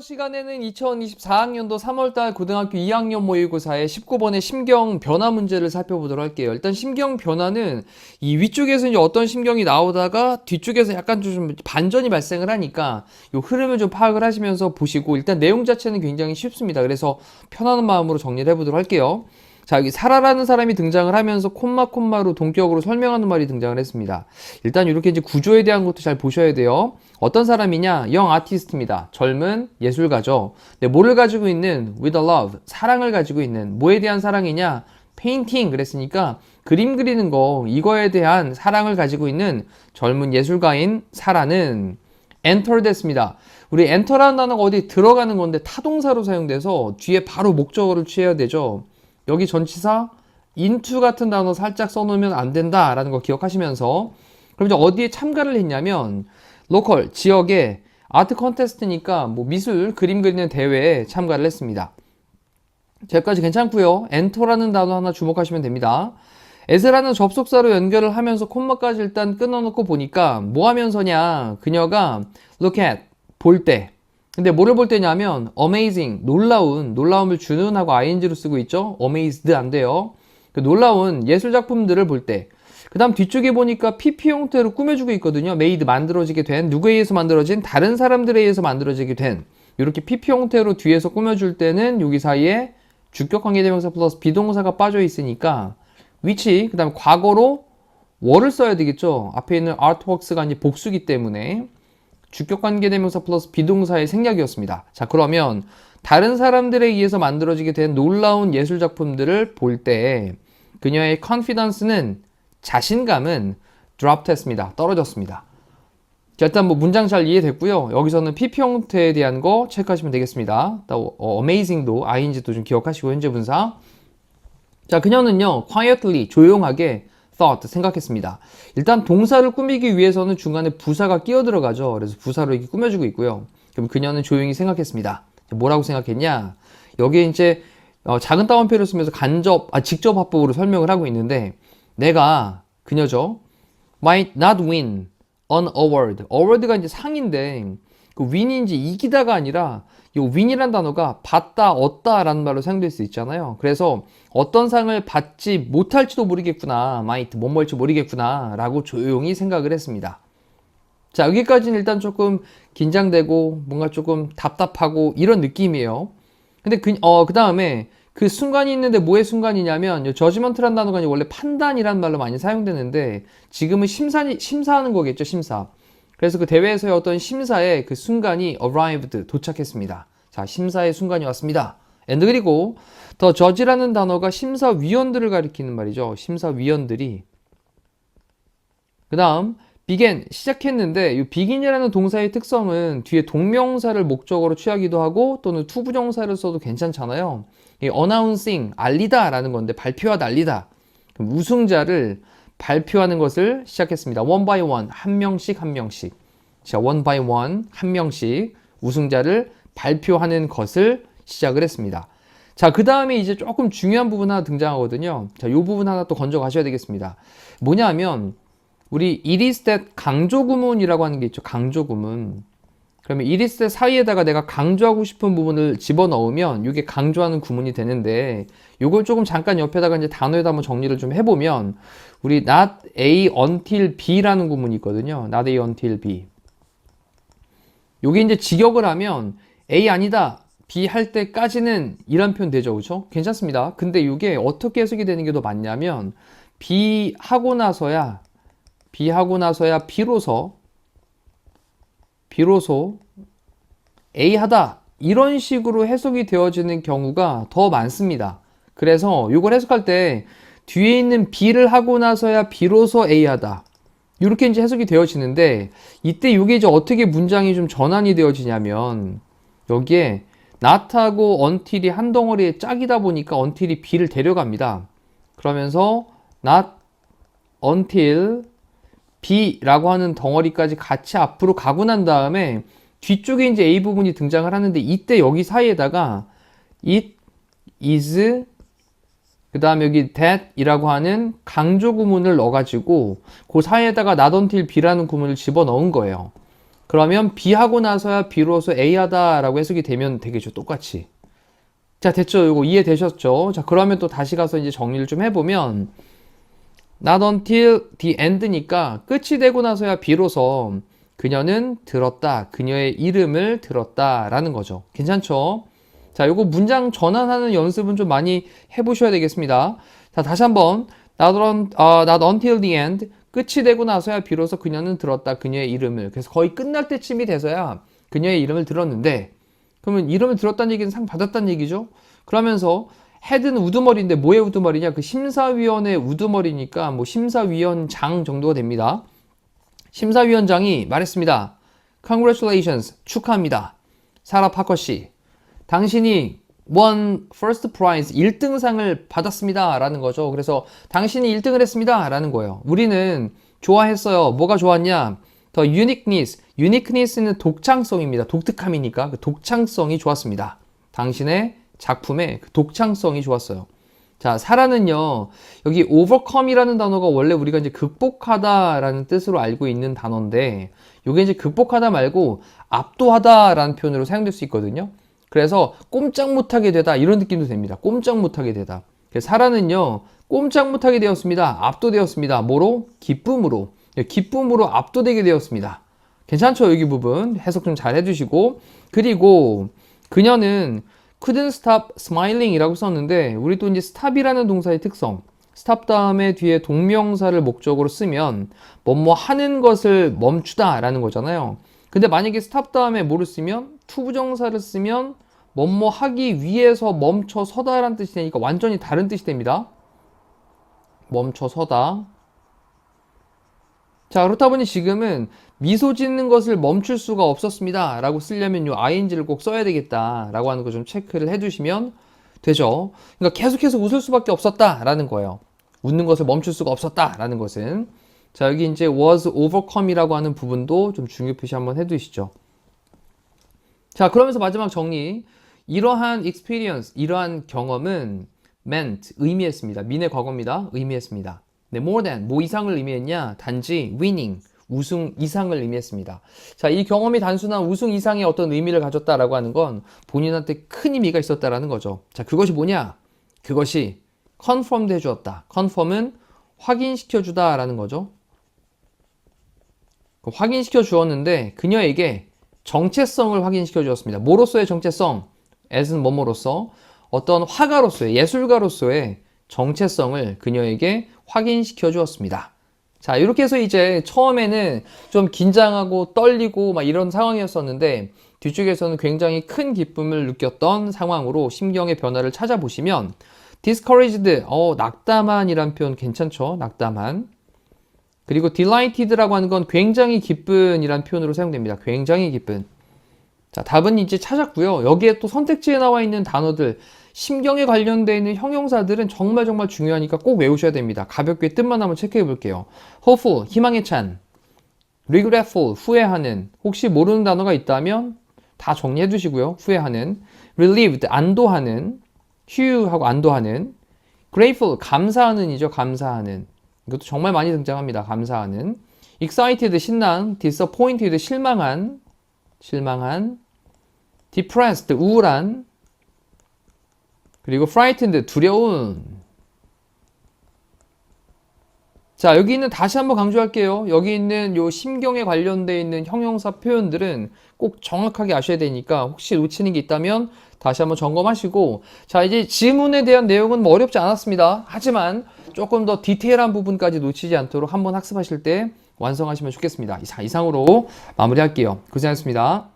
이번 시간에는 2024학년도 3월달 고등학교 2학년 모의고사의 19번의 심경 변화 문제를 살펴보도록 할게요. 일단 심경 변화는 이 위쪽에서 이제 어떤 심경이 나오다가 뒤쪽에서 약간 좀 반전이 발생을 하니까 이 흐름을 좀 파악을 하시면서 보시고 일단 내용 자체는 굉장히 쉽습니다. 그래서 편안한 마음으로 정리를 해보도록 할게요. 자, 여기 사라라는 사람이 등장을 하면서 콤마 콤마로 동격으로 설명하는 말이 등장을 했습니다. 일단 이렇게 이제 구조에 대한 것도 잘 보셔야 돼요. 어떤 사람이냐? 영 아티스트입니다. 젊은 예술가죠. 네, 뭐를 가지고 있는? with a love. 사랑을 가지고 있는. 뭐에 대한 사랑이냐? 페인팅 그랬으니까 그림 그리는 거 이거에 대한 사랑을 가지고 있는 젊은 예술가인 사라는 enter 됐습니다. 우리 enter라는 단어가 어디 들어가는 건데 타동사로 사용돼서 뒤에 바로 목적어를 취해야 되죠. 여기 전치사 into 같은 단어 살짝 써놓으면 안 된다라는 거 기억하시면서 그럼 이제 어디에 참가를 했냐면 로컬 지역의 아트 컨테스트니까 뭐 미술 그림 그리는 대회에 참가를 했습니다. 여기까지 괜찮고요. 엔터라는 단어 하나 주목하시면 됩니다. 에스라는 접속사로 연결을 하면서 콤마까지 일단 끊어놓고 보니까 뭐 하면서냐 그녀가 look at 볼 때 근데 뭐를 볼 때냐면 amazing 놀라운 놀라움을 주는 하고 ing로 쓰고 있죠? amazed 안 돼요. 그 놀라운 예술 작품들을 볼 때. 그 다음 뒤쪽에 보니까 PP 형태로 꾸며주고 있거든요. made 만들어지게 된 누구에 의해서 만들어진 다른 사람들에 의해서 만들어지게 된. 이렇게 PP 형태로 뒤에서 꾸며줄 때는 여기 사이에 주격 관계대명사 플러스 비동사가 빠져 있으니까 which 그 다음 과거로 were 써야 되겠죠? 앞에 있는 artworks가 이제 복수기 때문에 주격 관계대명사 플러스 비동사의 생략이었습니다. 자, 그러면 다른 사람들에 의해서 만들어지게 된 놀라운 예술 작품들을 볼 때 그녀의 confidence는 자신감은 dropped 했습니다. 떨어졌습니다. 자, 일단 뭐 문장 잘 이해됐고요. 여기서는 PP 형태에 대한 거 체크하시면 되겠습니다. 또 어, amazing도 ing도 좀 기억하시고 현재 분사. 자, 그녀는요. quietly 조용하게 thought 생각했습니다. 일단 동사를 꾸미기 위해서는 중간에 부사가 끼어 들어가죠. 그래서 부사로 이렇게 꾸며주고 있고요. 그럼 그녀는 조용히 생각했습니다. 뭐라고 생각했냐? 여기에 이제 어, 작은 따옴표를 쓰면서 간접, 아, 직접 화법으로 설명을 하고 있는데 내가 그녀죠. might not win an award. award가 이제 상인데 그 win인지 이기다가 아니라 이 win이란 단어가 받다, 얻다라는 말로 사용될 수 있잖아요. 그래서 어떤 상을 받지 못할지도 모르겠구나, might 못 멀지 모르겠구나라고 조용히 생각을 했습니다. 자 여기까지는 일단 조금 긴장되고 뭔가 조금 답답하고 이런 느낌이에요. 근데 그, 어, 그 다음에 그 순간이 있는데 뭐의 순간이냐면 저지먼트란 단어가 원래 판단이란 말로 많이 사용되는데 지금은 심사, 심사하는 거겠죠, 심사. 그래서 그 대회에서의 어떤 심사의 그 순간이 arrived 도착했습니다. 자, 심사의 순간이 왔습니다. and 그리고 더 저지라는 단어가 심사위원들을 가리키는 말이죠. 심사위원들이 그 다음 began 시작했는데 이 begin이라는 동사의 특성은 뒤에 동명사를 목적으로 취하기도 하고 또는 투부정사를 써도 괜찮잖아요. 이 announcing 알리다라는 건데 발표하다 알리다. 우승자를 발표하는 것을 시작했습니다. one by one 한 명씩 한 명씩. 자, one by one 한 명씩 우승자를 발표하는 것을 시작을 했습니다. 자, 그 다음에 이제 조금 중요한 부분 하나 등장하거든요. 자, 이 부분 하나 또 건져 가셔야 되겠습니다. 뭐냐 하면 우리 it is that 강조 구문이라고 하는 게 있죠. 강조 구문. 그러면 that 사이에다가 내가 강조하고 싶은 부분을 집어넣으면 이게 강조하는 구문이 되는데 이걸 조금 잠깐 옆에다가 이제 단어에다 한번 정리를 좀 해보면 우리 not A until B라는 구문이 있거든요. not A until B. 요게 이제 직역을 하면 A 아니다. B 할 때까지는 이런 표현 되죠. 그렇죠? 괜찮습니다. 근데 이게 어떻게 해석이 되는 게 더 맞냐면 B 하고 나서야 B 하고 나서야 비로소 비로소 A 하다 이런 식으로 해석이 되어지는 경우가 더 많습니다. 그래서 이걸 해석할 때 뒤에 있는 B를 하고 나서야 비로소 A 하다. 이렇게 이제 해석이 되어지는데 이때 이게 이제 어떻게 문장이 좀 전환이 되어지냐면 여기에 not하고 until이 한 덩어리에 짝이다 보니까 until이 B를 데려갑니다. 그러면서 not until B라고 하는 덩어리까지 같이 앞으로 가고 난 다음에 뒤쪽에 이제 A 부분이 등장을 하는데 이때 여기 사이에다가 it is 그 다음에 여기 that이라고 하는 강조 구문을 넣어가지고 그 사이에다가 not until B라는 구문을 집어넣은 거예요. 그러면 B 하고 나서야 B로서 A 하다라고 해석이 되면 되겠죠. 똑같이. 자, 됐죠? 이거 이해되셨죠? 자, 그러면 또 다시 가서 이제 정리를 좀 해보면 not until the end니까 끝이 되고 나서야 비로소 그녀는 들었다. 그녀의 이름을 들었다 라는 거죠. 괜찮죠? 자, 요거 문장 전환하는 연습은 좀 많이 해보셔야 되겠습니다. 자, 다시 한번 not, un, 어, not until the end 끝이 되고 나서야 비로소 그녀는 들었다. 그녀의 이름을. 그래서 거의 끝날 때쯤이 돼서야 그녀의 이름을 들었는데 그러면 이름을 들었다는 얘기는 상 받았다는 얘기죠. 그러면서 헤드는 우두머리인데 뭐의 우두머리냐? 그 심사위원의 우두머리니까 뭐 심사위원장 정도가 됩니다. 심사위원장이 말했습니다. Congratulations. 축하합니다. 사라 파커 씨. 당신이 won first prize 1등상을 받았습니다. 라는 거죠. 그래서 당신이 1등을 했습니다. 라는 거예요. 우리는 좋아했어요. 뭐가 좋았냐? 더 uniqueness. uniqueness는 독창성입니다. 독특함이니까 그 독창성이 좋았습니다. 당신의 작품의 그 독창성이 좋았어요. 자, 사라는요, 여기 overcome이라는 단어가 원래 우리가 이제 극복하다라는 뜻으로 알고 있는 단어인데, 이게 이제 극복하다 말고 압도하다라는 표현으로 사용될 수 있거든요. 그래서 꼼짝 못하게 되다 이런 느낌도 됩니다. 꼼짝 못하게 되다. 사라는요, 꼼짝 못하게 되었습니다. 압도되었습니다. 뭐로? 기쁨으로. 기쁨으로 압도되게 되었습니다. 괜찮죠? 여기 부분 해석 좀 잘 해주시고 그리고 그녀는 couldn't stop smiling이라고 썼는데 우리 또 이제 stop이라는 동사의 특성 stop 다음에 뒤에 동명사를 목적으로 쓰면 뭐뭐 하는 것을 멈추다 라는 거잖아요. 근데 만약에 stop 다음에 뭐를 쓰면 투부정사를 쓰면 뭐뭐 하기 위해서 멈춰 서다 라는 뜻이 되니까 완전히 다른 뜻이 됩니다. 멈춰 서다. 자, 그렇다 보니 지금은 미소 짓는 것을 멈출 수가 없었습니다. 라고 쓰려면 요 ing를 꼭 써야 되겠다. 라고 하는 거 좀 체크를 해주시면 되죠. 그러니까 계속해서 웃을 수밖에 없었다. 라는 거예요. 웃는 것을 멈출 수가 없었다. 라는 것은. 자, 여기 이제 was overcome 이라고 하는 부분도 좀 중요 표시 한번 해두시죠. 자, 그러면서 마지막 정리. 이러한 experience, 이러한 경험은 meant, 의미했습니다. 민의 과거입니다. 의미했습니다. 네, more than, 뭐 이상을 의미했냐? 단지 winning, 우승 이상을 의미했습니다. 자, 이 경험이 단순한 우승 이상의 어떤 의미를 가졌다라고 하는 건 본인한테 큰 의미가 있었다라는 거죠. 자, 그것이 뭐냐? 그것이 confirmed 해주었다. confirm은 확인시켜 주다라는 거죠. 그 확인시켜 주었는데 그녀에게 정체성을 확인시켜 주었습니다. 뭐로서의 정체성? as는 뭐뭐로서 어떤 화가로서의 예술가로서의 정체성을 그녀에게 확인시켜 주었습니다. 자, 이렇게 해서 이제 처음에는 좀 긴장하고 떨리고 막 이런 상황이었었는데 뒤쪽에서는 굉장히 큰 기쁨을 느꼈던 상황으로 심경의 변화를 찾아보시면 discouraged, 어, 낙담한이란 표현 괜찮죠? 낙담한. 그리고 delighted라고 하는 건 굉장히 기쁜이란 표현으로 사용됩니다. 굉장히 기쁜. 자, 답은 이제 찾았고요. 여기에 또 선택지에 나와 있는 단어들, 심경에 관련되어 있는 형용사들은 정말 정말 중요하니까 꼭 외우셔야 됩니다. 가볍게 뜻만 한번 체크해 볼게요. hopeful, 희망에 찬. regretful, 후회하는. 혹시 모르는 단어가 있다면 다 정리해 두시고요. 후회하는. relieved, 안도하는. 휴 하고 안도하는. grateful, 감사하는이죠. 감사하는. 이것도 정말 많이 등장합니다. 감사하는. excited, 신난. disappointed, 실망한. 실망한. depressed, 우울한. 그리고 frightened, 두려운. 자, 여기 있는 다시 한번 강조할게요. 여기 있는 요 심경에 관련되어 있는 형용사 표현들은 꼭 정확하게 아셔야 되니까 혹시 놓치는 게 있다면 다시 한번 점검하시고 자, 이제 지문에 대한 내용은 뭐 어렵지 않았습니다. 하지만 조금 더 디테일한 부분까지 놓치지 않도록 한번 학습하실 때 완성하시면 좋겠습니다. 이상으로 마무리할게요. 고생하셨습니다.